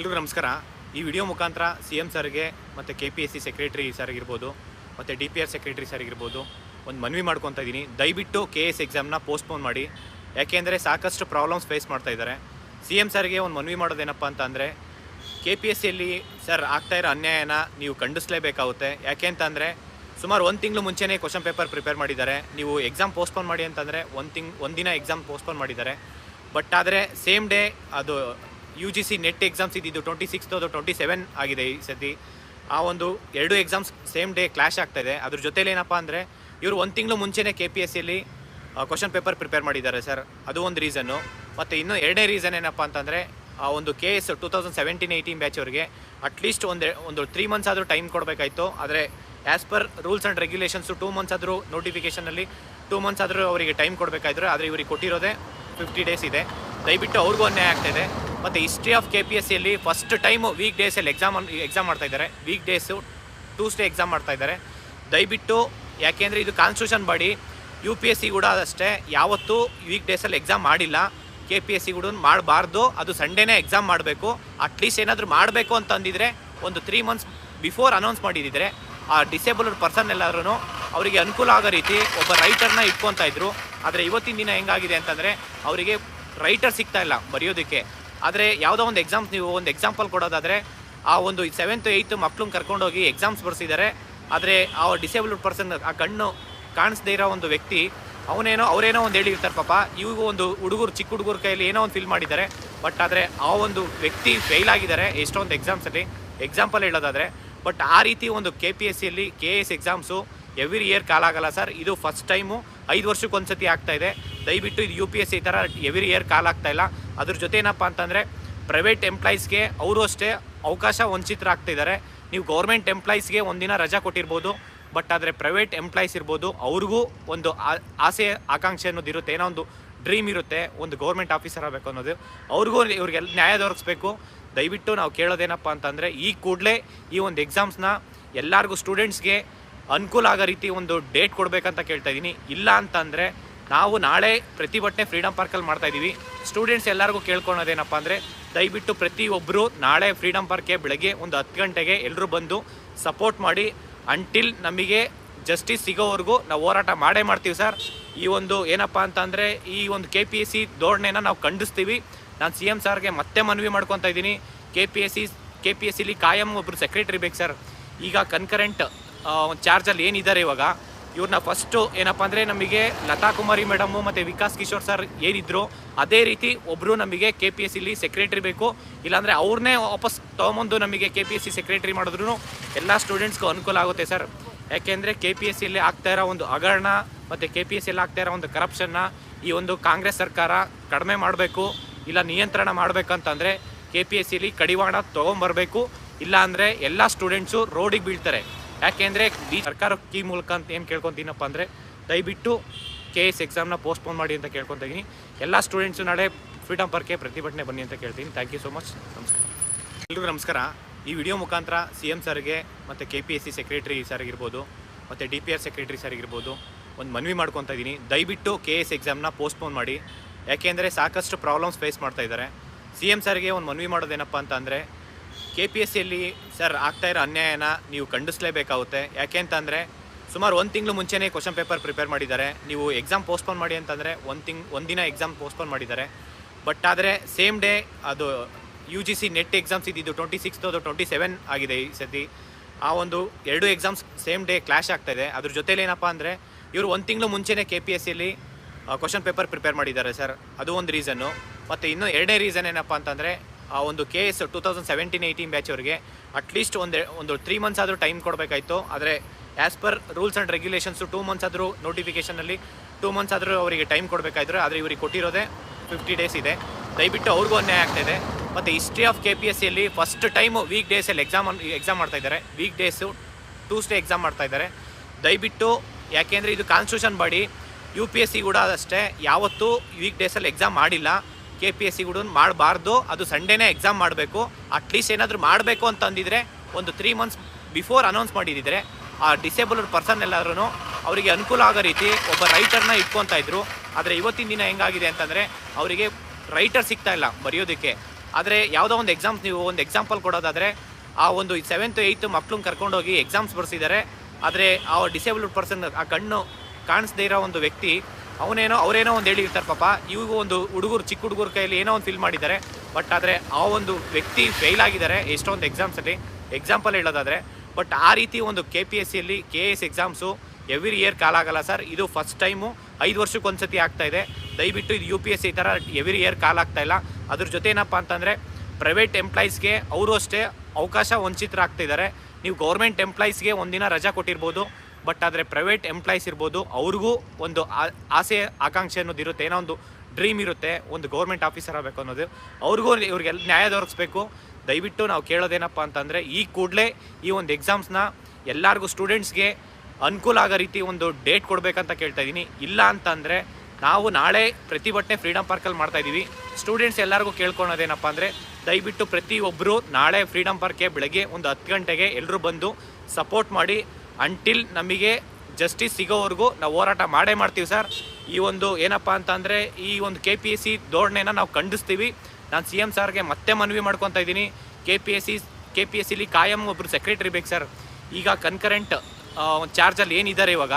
ಎಲ್ರಿಗೂ ನಮಸ್ಕಾರ. ಈ ವಿಡಿಯೋ ಮುಖಾಂತರ ಸಿ ಎಂ ಸರ್ಗೆ ಮತ್ತು K P S C secretary sir ಆಗಿರ್ಬೋದು ಮತ್ತು D P R secretary sir ಆಗಿರ್ಬೋದು ಒಂದು ಮನವಿ ಮಾಡ್ಕೊತಾ ಇದ್ದೀನಿ ದಯವಿಟ್ಟು ಕೆ ಎಸ್ ಎಕ್ಸಾಮ್ನ ಪೋಸ್ಟ್ಪೋನ್ ಮಾಡಿ. ಯಾಕೆಂದರೆ ಸಾಕಷ್ಟು ಪ್ರಾಬ್ಲಮ್ಸ್ ಫೇಸ್ ಮಾಡ್ತಾ ಇದ್ದಾರೆ. ಸಿ ಎಂ ಸರ್ಗೆ ಒಂದು ಮನವಿ ಮಾಡೋದೇನಪ್ಪ ಅಂತ ಅಂದರೆ ಕೆ ಪಿ ಎಸ್ ಸಿಯಲ್ಲಿ ಸರ್ ಆಗ್ತಾ ಇರೋ ಅನ್ಯಾಯನ ನೀವು ಖಂಡಿಸ್ಲೇಬೇಕಾಗುತ್ತೆ. ಯಾಕೆ ಅಂತಂದರೆ ಸುಮಾರು ಒಂದು ತಿಂಗಳು ಮುಂಚೆನೇ ಕ್ವಶನ್ ಪೇಪರ್ ಪ್ರಿಪೇರ್ ಮಾಡಿದ್ದಾರೆ. ನೀವು ಎಕ್ಸಾಮ್ ಪೋಸ್ಟ್ಪೋನ್ ಮಾಡಿ ಅಂತಂದರೆ ಒಂದು ತಿಂಗ್, ಒಂದಿನ ಎಕ್ಸಾಮ್ ಪೋಸ್ಟ್ಪೋನ್ ಮಾಡಿದ್ದಾರೆ. ಬಟ್ ಆದರೆ ಸೇಮ್ ಡೇ ಅದು U G C NET exams ಇದ್ದಿದ್ದು ಟ್ವೆಂಟಿ ಸಿಕ್ಸ್ತ್ ಅದು ಟ್ವೆಂಟಿ ಸೆವೆನ್ ಆಗಿದೆ ಈ ಸತಿ ಆ ಒಂದು ಎರಡು ಎಕ್ಸಾಮ್ಸ್ ಸೇಮ್ ಡೇ ಕ್ಲಾಶ್ ಆಗ್ತಾ ಇದೆ. ಅದ್ರ ಜೊತೇಲಿ ಏನಪ್ಪ ಅಂದರೆ ಇವರು ಒಂದು ತಿಂಗಳು ಮುಂಚೆನೇ ಕೆ ಪಿ ಎಸ್ ಸಿಯಲ್ಲಿ ಕ್ವಶನ್ ಪೇಪರ್ ಪ್ರಿಪೇರ್ ಮಾಡಿದ್ದಾರೆ ಸರ್. ಅದು ಒಂದು ರೀಸನ್ನು ಮತ್ತು ಇನ್ನೂ ಎರಡನೇ ರೀಸನ್ ಏನಪ್ಪ ಅಂತಂದರೆ, ಆ ಒಂದು K S two thousand seventeen eighteen batch ಅವರಿಗೆ ಅಟ್ಲೀಸ್ಟ್ ಒಂದು ಒಂದು ತ್ರೀ ಮಂತ್ಸ್ ಆದರೂ ಟೈಮ್ ಕೊಡಬೇಕಾಯಿತು. ಆದರೆ as per rules and regulations two months ಆದರೂ ನೋಟಿಫಿಕೇಷನಲ್ಲಿ ಟೂ ಮಂತ್ಸ್ ಆದರೂ ಅವರಿಗೆ ಟೈಮ್ ಕೊಡಬೇಕಾದ್ರೆ ಆದರೆ ಇವ್ರಿಗೆ ಕೊಟ್ಟಿರೋದೇ ಫಿಫ್ಟಿ ಡೇಸ್ ಇದೆ. ದಯವಿಟ್ಟು ಅವ್ರಿಗೂ ಅನ್ಯಾಯ ಆಗ್ತಾಯಿದೆ ಮತ್ತು history of K P S ಸಿಯಲ್ಲಿ ಫಸ್ಟ್ ಟೈಮು ವೀಕ್ ಡೇಸಲ್ಲಿ ಎಕ್ಸಾಮ್ ಎಕ್ಸಾಮ್ ಮಾಡ್ತಾ ಇದ್ದಾರೆ. ವೀಕ್ ಡೇಸು ಟ್ಯೂಸ್ಡೇ ಎಕ್ಸಾಮ್ ಮಾಡ್ತಾ ಇದ್ದಾರೆ. ದಯವಿಟ್ಟು ಯಾಕೆಂದರೆ ಇದು constitution body U P S C ಕೂಡ ಅಷ್ಟೇ ಯಾವತ್ತೂ ವೀಕ್ ಡೇಸಲ್ಲಿ ಎಕ್ಸಾಮ್ ಮಾಡಿಲ್ಲ. ಕೆ ಪಿ ಎಸ್ ಸಿ ಕೂಡ ಮಾಡಬಾರ್ದು. ಅದು ಸಂಡೇನೇ ಎಕ್ಸಾಮ್ ಮಾಡಬೇಕು. ಅಟ್ಲೀಸ್ಟ್ ಏನಾದರೂ ಮಾಡಬೇಕು ಅಂತಂದಿದ್ರೆ ಒಂದು ತ್ರೀ ಮಂತ್ಸ್ ಬಿಫೋರ್ ಅನೌನ್ಸ್ ಮಾಡಿದ್ದಿದ್ರೆ ಆ ಡಿಸೇಬಲ್ಡ್ ಪರ್ಸನ್ ಎಲ್ಲಾದ್ರೂ ಅವರಿಗೆ ಅನುಕೂಲ ಆಗೋ ರೀತಿ ಒಬ್ಬ ರೈಟರ್ನ ಇಟ್ಕೊತಾ ಇದ್ರು. ಆದರೆ ಇವತ್ತಿನ ದಿನ ಹೆಂಗಾಗಿದೆ ಅಂತಂದರೆ ಅವರಿಗೆ ರೈಟರ್ ಸಿಗ್ತಾ ಇಲ್ಲ ಬರೆಯೋದಕ್ಕೆ. ಆದರೆ ಯಾವುದೋ ಒಂದು ಎಕ್ಸಾಮ್ಸ್ ನೀವು ಒಂದು ಎಕ್ಸಾಂಪಲ್ ಕೊಡೋದಾದರೆ, ಆ ಒಂದು ಸೆವೆಂತ್ ಏಯ್ತ್ ಮಕ್ಳನ್ನ ಕರ್ಕೊಂಡೋಗಿ ಎಕ್ಸಾಮ್ಸ್ ಬರ್ಸಿದ್ದಾರೆ ಆದರೆ ಆ ಡಿಸೇಬಲ್ಡ್ ಪರ್ಸನ್ ಆ ಕಣ್ಣು ಕಾಣಿಸ್ದೇ ಇರೋ ಒಂದು ವ್ಯಕ್ತಿ, ಅವನೇನೋ, ಅವರೇನೋ ಒಂದು ಹೇಳಿರ್ತಾರೆ ಪಾಪ. ಇವಾಗ ಒಂದು ಹುಡುಗರು, ಚಿಕ್ಕ ಹುಡುಗರ ಕೈಯಲ್ಲಿ ಏನೋ ಒಂದು ಫಿಲ್ ಮಾಡಿದ್ದಾರೆ. ಬಟ್ ಆದರೆ ಆ ಒಂದು ವ್ಯಕ್ತಿ ಫೇಲ್ ಆಗಿದ್ದಾರೆ ಎಷ್ಟೊಂದು ಎಕ್ಸಾಮ್ಸಲ್ಲಿ ಎಕ್ಸಾಂಪಲ್ ಹೇಳೋದಾದರೆ ಬಟ್ ಆ ರೀತಿ ಒಂದು ಕೆ ಪಿ ಎಸ್ ಸಿಯಲ್ಲಿ K S exams every year ಕಾಲಾಗಲ್ಲ sir ಇದು ಫಸ್ಟ್ ಟೈಮು ಐದು ವರ್ಷಕ್ಕೆ ಒಂದ್ಸತಿ ಆಗ್ತಾ ಇದೆ. ದಯವಿಟ್ಟು ಇದು ಯು ಪಿ ಎಸ್ ಸಿ ಥರ ಎವ್ರಿ ಇಯರ್ ಕಾಲಾಗ್ತಾಯಿಲ್ಲ ಅದ್ರ ಜೊತೆ ಏನಪ್ಪ ಅಂತಂದರೆ ಪ್ರೈವೇಟ್ ಎಂಪ್ಲಾಯೀಸ್ಗೆ ಅವರು ಅಷ್ಟೇ ಅವಕಾಶ ವಂಚಿತರಾಗ್ತಿದ್ದಾರೆ. ನೀವು ಗೌರ್ಮೆಂಟ್ ಎಂಪ್ಲಾಯೀಸ್ಗೆ ಒಂದಿನ ರಜಾ ಕೊಟ್ಟಿರ್ಬೋದು ಬಟ್ ಆದರೆ ಪ್ರೈವೇಟ್ ಎಂಪ್ಲಾಯೀಸ್ ಇರ್ಬೋದು, ಅವ್ರಿಗೂ ಒಂದು ಆಸೆ, ಆಕಾಂಕ್ಷೆ ಅನ್ನೋದು ಇರುತ್ತೆ. ಏನೋ ಒಂದು ಡ್ರೀಮ್ ಇರುತ್ತೆ, ಒಂದು ಗೌರ್ಮೆಂಟ್ ಆಫೀಸರ್ ಆಗಬೇಕು ಅನ್ನೋದು. ಅವ್ರಿಗೂ ಇವ್ರಿಗೆಲ್ಲ ನ್ಯಾಯ ದೊರಕಿಸ್ಬೇಕು. ದಯವಿಟ್ಟು ನಾವು ಕೇಳೋದೇನಪ್ಪ ಅಂತಂದರೆ, ಈ ಕೂಡಲೇ ಈ ಒಂದು ಎಕ್ಸಾಮ್ಸ್ನ ಎಲ್ಲರಿಗೂ ಸ್ಟೂಡೆಂಟ್ಸ್ಗೆ ಅನುಕೂಲ ಆಗೋ ರೀತಿ ಒಂದು ಡೇಟ್ ಕೊಡಬೇಕಂತ ಕೇಳ್ತಾ ಇದ್ದೀನಿ. ಇಲ್ಲ ಅಂತಂದರೆ ನಾವು ನಾಳೆ ಪ್ರತಿಭಟನೆ ಫ್ರೀಡಮ್ ಪಾರ್ಕಲ್ಲಿ ಮಾಡ್ತಾ ಇದ್ದೀವಿ. ಸ್ಟೂಡೆಂಟ್ಸ್ ಎಲ್ಲರಿಗೂ ಕೇಳ್ಕೊಳೋದೇನಪ್ಪ ಅಂದರೆ, ದಯವಿಟ್ಟು ಪ್ರತಿಯೊಬ್ಬರು ನಾಳೆ ಫ್ರೀಡಮ್ ಪಾರ್ಕ್ಗೆ ಬೆಳಗ್ಗೆ ಒಂದು ಹತ್ತು ಗಂಟೆಗೆ ಎಲ್ಲರೂ ಬಂದು ಸಪೋರ್ಟ್ ಮಾಡಿ. ಅಂಟಿಲ್ ನಮಗೆ ಜಸ್ಟಿಸ್ ಸಿಗೋವರೆಗೂ ನಾವು ಹೋರಾಟ ಮಾಡೇ ಮಾಡ್ತೀವಿ ಸರ್ ಈ ಒಂದು ಏನಪ್ಪ ಅಂತಂದರೆ ಈ ಒಂದು ಕೆ ಪಿ ಎಸ್ ಸಿ ಧೋರಣೆನ ನಾವು ಖಂಡಿಸ್ತೀವಿ. ನಾನು ಸಿ ಎಂ ಸಾರ್ಗೆ ಮತ್ತೆ ಮನವಿ ಮಾಡ್ಕೊತಾ ಇದ್ದೀನಿ. K P S C K P S ಸಿಲಿ ಕಾಯಂ ಒಬ್ಬರು ಸೆಕ್ರೆಟರಿ ಬೇಕು ಸರ್ ಈಗ ಕನ್ಕರೆಂಟ್ ಒಂದು ಚಾರ್ಜಲ್ಲಿ ಏನಿದ್ದಾರೆ ಇವಾಗ ಇವ್ರನ್ನ ಫಸ್ಟು ಏನಪ್ಪ ಅಂದರೆ ನಮಗೆ ಲತಾ ಕುಮಾರಿ ಮೇಡಮು ಮತ್ತು ವಿಕಾಸ್ ಕಿಶೋರ್ ಸರ್ ಏನಿದ್ರು, ಅದೇ ರೀತಿ ಒಬ್ಬರು ನಮಗೆ ಕೆ ಪಿ ಎಸ್ ಸಿಲಿ ಸೆಕ್ರೆಟರಿ ಬೇಕು. ಇಲ್ಲಾಂದರೆ ಅವ್ರನ್ನೇ ವಾಪಸ್ ತೊಗೊಂಬಂದು ನಮಗೆ K P S C secretary ಮಾಡಿದ್ರು ಎಲ್ಲ ಸ್ಟೂಡೆಂಟ್ಸ್ಗೂ ಅನುಕೂಲ ಆಗುತ್ತೆ ಸರ್ ಯಾಕೆಂದರೆ ಕೆ ಪಿ ಎಸ್ ಸಿಲಿ ಆಗ್ತಾ ಇರೋ ಒಂದು ಹಗರಣ ಮತ್ತು ಕೆ ಪಿ ಎಸ್ ಸಿಲಿ ಆಗ್ತಾ ಇರೋ ಒಂದು ಕರಪ್ಷನ್ನ ಈ ಒಂದು ಕಾಂಗ್ರೆಸ್ ಸರ್ಕಾರ ಕಡಿಮೆ ಮಾಡಬೇಕು, ಇಲ್ಲ ನಿಯಂತ್ರಣ ಮಾಡಬೇಕಂತಂದರೆ ಕೆ ಪಿ ಎಸ್ ಸಿಲಿ ಕಡಿವಾಣ ತೊಗೊಂಬರ್ಬೇಕು. ಇಲ್ಲ ಅಂದರೆ ಎಲ್ಲ ಸ್ಟೂಡೆಂಟ್ಸು ರೋಡಿಗೆ ಬೀಳ್ತಾರೆ. ಯಾಕೆಂದರೆ ಈ ಸರ್ಕಾರ ಕೀ ಮೂಲಕ ಅಂತ ಏನು ಕೇಳ್ಕೊಂತೀನಪ್ಪ ಅಂದರೆ, ದಯವಿಟ್ಟು ಕೆ ಎಸ್ ಎಕ್ಸಾಮ್ನ ಪೋಸ್ಟ್ಪೋನ್ ಮಾಡಿ ಅಂತ ಕೇಳ್ಕೊತ ಇದ್ದೀನಿ ಎಲ್ಲ ಸ್ಟೂಡೆಂಟ್ಸು ನಾಳೆ ಫ್ರೀಡಮ್ ಪರ್ಕೆ ಪ್ರತಿಭಟನೆ ಬನ್ನಿ ಅಂತ ಕೇಳ್ತೀನಿ. ಥ್ಯಾಂಕ್ ಯು ಸೋ ಮಚ್ ನಮಸ್ಕಾರ. ಎಲ್ರಿಗೂ ನಮಸ್ಕಾರ. ಈ ವಿಡಿಯೋ ಮುಖಾಂತರ ಸಿ ಎಂ ಸರ್ಗೆ ಮತ್ತು K P S C secretary sir ಆಗಿರ್ಬೋದು, ಮತ್ತು D P R secretary sir ಆಗಿರ್ಬೋದು, ಒಂದು ಮನವಿ ಮಾಡ್ಕೊತಾ ಇದ್ದೀನಿ ದಯವಿಟ್ಟು ಕೆ ಎಸ್ ಎಕ್ಸಾಮ್ನ ಪೋಸ್ಟ್ಪೋನ್ ಮಾಡಿ. ಯಾಕೆಂದರೆ ಸಾಕಷ್ಟು ಪ್ರಾಬ್ಲಮ್ಸ್ ಫೇಸ್ ಮಾಡ್ತಾ ಇದ್ದಾರೆ. ಸಿ ಎಂ ಸರ್ಗೆ ಒಂದು ಮನವಿ ಮಾಡೋದೇನಪ್ಪ ಅಂತ ಅಂದರೆ ಕೆ ಪಿ ಎಸ್ ಸಿಯಲ್ಲಿ ಸರ್ ಆಗ್ತಾ ಇರೋ ಅನ್ಯಾಯನ ನೀವು ಖಂಡಿಸ್ಲೇಬೇಕಾಗುತ್ತೆ. ಯಾಕೆ ಅಂತಂದರೆ ಸುಮಾರು ಒಂದು ತಿಂಗಳು ಮುಂಚೆನೇ ಕ್ವಶನ್ ಪೇಪರ್ ಪ್ರಿಪೇರ್ ಮಾಡಿದ್ದಾರೆ. ನೀವು ಎಕ್ಸಾಮ್ ಪೋಸ್ಟ್ಪೋನ್ ಮಾಡಿ ಅಂತಂದರೆ ಒಂದು ತಿಂಗ್ ಒಂದಿನ ಎಕ್ಸಾಮ್ ಪೋಸ್ಟ್ಪೋನ್ ಮಾಡಿದ್ದಾರೆ. ಬಟ್ ಆದರೆ ಸೇಮ್ ಡೇ ಅದು U G C NET exams ಇದ್ದಿದ್ದು ಟ್ವೆಂಟಿ ಸಿಕ್ಸ್ ಅದು ಟ್ವೆಂಟಿ ಸೆವೆನ್ ಆಗಿದೆ ಈ ಸತಿ ಆ ಒಂದು ಎರಡು ಎಕ್ಸಾಮ್ಸ್ ಸೇಮ್ ಡೇ ಕ್ಲಾಶ್ ಆಗ್ತಾ ಇದೆ. ಅದ್ರ ಜೊತೇಲಿ ಏನಪ್ಪ ಅಂದರೆ ಇವರು ಒಂದು ತಿಂಗಳು ಮುಂಚೆನೇ ಕೆ ಪಿ ಎಸ್ ಸಿಯಲ್ಲಿ ಕ್ವಶನ್ ಪೇಪರ್ ಪ್ರಿಪೇರ್ ಮಾಡಿದ್ದಾರೆ ಸರ್. ಅದು ಒಂದು ರೀಸನ್ನು ಮತ್ತು ಇನ್ನೂ ಎರಡನೇ ರೀಸನ್ ಏನಪ್ಪ ಅಂತಂದರೆ ಆ ಒಂದು K S two thousand seventeen eighteen batch ಅವರಿಗೆ ಅಟ್ಲೀಸ್ಟ್ ಒಂದು ಒಂದು ತ್ರೀ ಮಂತ್ಸ್ ಆದರೂ ಟೈಮ್ ಕೊಡಬೇಕಾಯಿತು. ಆದರೆ as per rules and regulations two months ಆದರೂ ನೋಟಿಫಿಕೇಷನಲ್ಲಿ ಟೂ ಮಂತ್ಸ್ ಆದರೂ ಅವರಿಗೆ ಟೈಮ್ ಕೊಡಬೇಕಾಯಿದ್ರೆ ಆದರೆ ಇವ್ರಿಗೆ ಕೊಟ್ಟಿರೋದೇ ಫಿಫ್ಟಿ ಡೇಸ್ ಇದೆ. ದಯವಿಟ್ಟು ಅವ್ರಿಗೂ ಅನ್ಯಾಯ ಆಗ್ತಾಯಿದೆ ಮತ್ತು history of K P S ಸಿಯಲ್ಲಿ ಫಸ್ಟ್ ಟೈಮು ವೀಕ್ ಡೇಸಲ್ಲಿ ಎಕ್ಸಾಮ್ ಎಕ್ಸಾಮ್ ಮಾಡ್ತಾ ಇದ್ದಾರೆ. ವೀಕ್ ಡೇಸು ಟ್ಯೂಸ್ಡೇ ಎಕ್ಸಾಮ್ ಮಾಡ್ತಾ ಇದ್ದಾರೆ. ದಯವಿಟ್ಟು ಯಾಕೆಂದರೆ ಇದು constitution body U P S C ಕೂಡ ಅಷ್ಟೇ, ಯಾವತ್ತೂ ವೀಕ್ ಡೇಸಲ್ಲಿ ಎಕ್ಸಾಮ್ ಮಾಡಿಲ್ಲ. ಕೆ ಪಿ ಎಸ್ ಸಿ ಕೂಡ ಮಾಡಬಾರ್ದು, ಅದು ಸಂಡೇನೇ ಎಕ್ಸಾಮ್ ಮಾಡಬೇಕು. ಅಟ್ಲೀಸ್ಟ್ ಏನಾದರೂ ಮಾಡಬೇಕು ಅಂತ ಅಂದಿದ್ರೆ ಒಂದು ತ್ರೀ ಮಂತ್ಸ್ ಬಿಫೋರ್ ಅನೌನ್ಸ್ ಮಾಡಿದ್ದಿದ್ರೆ ಆ ಡಿಸೇಬಲ್ಡ್ ಪರ್ಸನ್ ಎಲ್ಲರೂ ಅವರಿಗೆ ಅನುಕೂಲ ಆಗೋ ರೀತಿ ಒಬ್ಬ ರೈಟರ್ನ ಇಟ್ಕೊತಾ ಇದ್ರು. ಆದರೆ ಇವತ್ತಿನ ದಿನ ಹೆಂಗಾಗಿದೆ ಅಂತಂದರೆ, ಅವರಿಗೆ ರೈಟರ್ ಸಿಗ್ತಾ ಇಲ್ಲ ಬರೆಯೋದಕ್ಕೆ. ಆದರೆ ಯಾವುದೋ ಒಂದು ಎಕ್ಸಾಮ್ಸ್ ನೀವು ಒಂದು ಎಕ್ಸಾಂಪಲ್ ಕೊಡೋದಾದರೆ, ಆ ಒಂದು ಸೆವೆಂತ್ ಏಯ್ತ್ ಮಕ್ಳನ್ನ ಕರ್ಕೊಂಡೋಗಿ ಎಕ್ಸಾಮ್ಸ್ ಬರೆಸಿದ್ದಾರೆ ಆದರೆ ಆ ಡಿಸೇಬಲ್ಡ್ ಪರ್ಸನ್ ಆ ಕಣ್ಣು ಕಾಣಿಸ್ದೇ ಇರೋ ಒಂದು ವ್ಯಕ್ತಿ ಅವನೇನೋ, ಅವರೇನೋ ಒಂದು ಹೇಳಿರ್ತಾರೆ ಪಾಪ. ಇವಾಗ ಒಂದು ಹುಡುಗರು, ಚಿಕ್ಕ ಹುಡುಗರ ಕೈಯಲ್ಲಿ ಏನೋ ಒಂದು ಫಿಲ್ ಮಾಡಿದ್ದಾರೆ. ಬಟ್ ಆದರೆ ಆ ಒಂದು ವ್ಯಕ್ತಿ ಫೇಲ್ ಆಗಿದ್ದಾರೆ ಎಷ್ಟೊಂದು ಎಕ್ಸಾಮ್ಸಲ್ಲಿ ಎಕ್ಸಾಂಪಲ್ ಹೇಳೋದಾದರೆ ಬಟ್ ಆ ರೀತಿ ಒಂದು ಕೆ ಪಿ ಎಸ್ ಸಿಯಲ್ಲಿ K S exams every year ಕಾಲಾಗಲ್ಲ sir ಇದು ಫಸ್ಟ್ ಟೈಮು ಐದು ವರ್ಷಕ್ಕೆ ಒಂದ್ಸತಿ ಆಗ್ತಾ ಇದೆ. ದಯವಿಟ್ಟು ಇದು ಯು ಪಿ ಎಸ್ ಸಿ ಥರ ಎವ್ರಿ ಇಯರ್ ಕಾಲಾಗ್ತಾ ಇಲ್ಲ. ಅದ್ರ ಜೊತೆ ಏನಪ್ಪ ಅಂತಂದರೆ ಪ್ರೈವೇಟ್ ಎಂಪ್ಲಾಯೀಸ್ಗೆ ಅವರು ಅಷ್ಟೇ ಅವಕಾಶ ವಂಚಿತರಾಗ್ತಿದ್ದಾರೆ ನೀವು ಗೌರ್ಮೆಂಟ್ ಎಂಪ್ಲಾಯೀಸ್ಗೆ ಒಂದಿನ ರಜಾ ಕೊಟ್ಟಿರ್ಬೋದು. ಬಟ್ ಆದರೆ ಪ್ರೈವೇಟ್ ಎಂಪ್ಲಾಯೀಸ್ ಇರ್ಬೋದು, ಅವ್ರಿಗೂ ಒಂದು ಆಸೆ, ಆಕಾಂಕ್ಷೆ ಅನ್ನೋದು ಇರುತ್ತೆ. ಏನೋ ಒಂದು ಡ್ರೀಮ್ ಇರುತ್ತೆ, ಒಂದು ಗೌರ್ಮೆಂಟ್ ಆಫೀಸರ್ ಆಗಬೇಕು ಅನ್ನೋದು. ಅವ್ರಿಗೂ ಇವ್ರಿಗೆಲ್ಲ ನ್ಯಾಯ ದೊರಕಿಸ್ಬೇಕು. ದಯವಿಟ್ಟು ನಾವು ಕೇಳೋದೇನಪ್ಪ ಅಂತಂದರೆ, ಈ ಕೂಡಲೇ ಈ ಒಂದು ಎಕ್ಸಾಮ್ಸ್ನ ಎಲ್ಲರಿಗೂ ಸ್ಟೂಡೆಂಟ್ಸ್ಗೆ ಅನುಕೂಲ ಆಗೋ ರೀತಿ ಒಂದು ಡೇಟ್ ಕೊಡಬೇಕಂತ ಕೇಳ್ತಾ ಇದ್ದೀನಿ ಇಲ್ಲ ಅಂತಂದರೆ, ನಾವು ನಾಳೆ ಪ್ರತಿಭಟನೆ ಫ್ರೀಡಮ್ ಪಾರ್ಕಲ್ಲಿ ಮಾಡ್ತಾ ಇದ್ದೀವಿ ಸ್ಟೂಡೆಂಟ್ಸ್ ಎಲ್ಲರಿಗೂ ಕೇಳ್ಕೊಳೋದೇನಪ್ಪ ಅಂದರೆ, ದಯವಿಟ್ಟು ಪ್ರತಿಯೊಬ್ಬರು ನಾಳೆ ಫ್ರೀಡಮ್ ಪಾರ್ಕ್ಗೆ ಬೆಳಗ್ಗೆ ಒಂದು ಹತ್ತು ಗಂಟೆಗೆ ಎಲ್ಲರೂ ಬಂದು ಸಪೋರ್ಟ್ ಮಾಡಿ ಅಂಟಿಲ್ ನಮಗೆ ಜಸ್ಟಿಸ್ ಸಿಗೋವರೆಗೂ ನಾವು ಹೋರಾಟ ಮಾಡೇ ಮಾಡ್ತೀವಿ ಸರ್ ಈ ಒಂದು ಏನಪ್ಪ ಅಂತಂದರೆ, ಈ ಒಂದು ಕೆ ಪಿ ಎಸ್ ಸಿ ಧೋರಣೆನ ನಾವು ಖಂಡಿಸ್ತೀವಿ. ನಾನು ಸಿ ಎಂ ಸರ್ಗೆ ಮತ್ತೆ ಮನವಿ ಮಾಡ್ಕೊತಾ ಇದ್ದೀನಿ. K P S C K P S ಸಿಲಿ ಕಾಯಂ ಒಬ್ಬರು ಸೆಕ್ರೆಟ್ರಿ ಬೇಕು ಸರ್ ಈಗ ಕನ್ಕರೆಂಟ್ ಒಂದು ಚಾರ್ಜಲ್ಲಿ ಏನಿದ್ದಾರೆ ಇವಾಗ?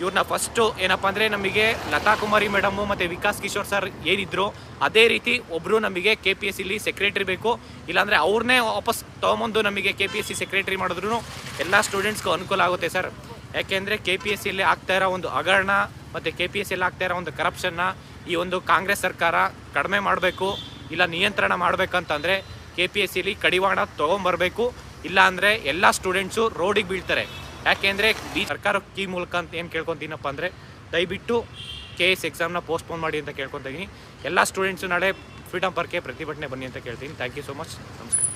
ಇವ್ರನ್ನ ಫಸ್ಟು ಏನಪ್ಪ ಅಂದರೆ ನಮಗೆ ಲತಾ ಕುಮಾರಿ ಮೇಡಮು ಮತ್ತು ವಿಕಾಸ್ ಕಿಶೋರ್ ಸರ್ ಏನಿದ್ರು, ಅದೇ ರೀತಿ ಒಬ್ಬರು ನಮಗೆ ಕೆ ಪಿ ಎಸ್ ಸಿಲಿ ಸೆಕ್ರೆಟ್ರಿ ಬೇಕು. ಇಲ್ಲಾಂದರೆ ಅವ್ರನ್ನೇ ವಾಪಸ್ ತೊಗೊಂಬಂದು ನಮಗೆ K P S C secretary ಮಾಡಿದ್ರು ಎಲ್ಲ ಸ್ಟೂಡೆಂಟ್ಸ್ಗೂ ಅನುಕೂಲ ಆಗುತ್ತೆ ಸರ್. ಯಾಕೆಂದರೆ ಕೆ ಪಿ ಎಸ್ ಸಿಲಿ ಆಗ್ತಾ ಇರೋ ಒಂದು ಹಗರಣ ಮತ್ತು ಕೆ ಪಿ ಎಸ್ ಸಿಲಿ ಆಗ್ತಾ ಇರೋ ಒಂದು ಕರಪ್ಷನ್ನ ಈ ಒಂದು ಕಾಂಗ್ರೆಸ್ ಸರ್ಕಾರ ಕಡಿಮೆ ಮಾಡಬೇಕು, ಇಲ್ಲ ನಿಯಂತ್ರಣ ಮಾಡಬೇಕಂತಂದರೆ ಕೆ ಪಿ ಎಸ್ ಸಿಲಿ ಕಡಿವಾಣ ತೊಗೊಂಬರ್ಬೇಕು. ಇಲ್ಲಾಂದರೆ ಎಲ್ಲ ಸ್ಟೂಡೆಂಟ್ಸು ರೋಡಿಗೆ ಬೀಳ್ತಾರೆ. ಯಾಕೆಂದರೆ ಈ ಸರ್ಕಾರ ಈ ಮೂಲಕ ಅಂತ ಏನು ಕೇಳ್ಕೊತೀನಪ್ಪ ಅಂದರೆ, ದಯವಿಟ್ಟು ಕೆ ಎಸ್ ಎಕ್ಸಾಮ್ನ ಪೋಸ್ಟ್ಪೋನ್ ಮಾಡಿ ಅಂತ ಕೇಳ್ಕೊತಾ ಇದ್ದೀನಿ ಎಲ್ಲ ಸ್ಟೂಡೆಂಟ್ಸು ನಾಳೆ ಫ್ರೀಡಮ್ ಪಾರ್ಕ್ಗೆ ಪ್ರತಿಭಟನೆ ಬನ್ನಿ ಅಂತ ಕೇಳ್ತೀನಿ. ಥ್ಯಾಂಕ್ ಯು ಸೊ ಮಚ್ ನಮಸ್ಕಾರ.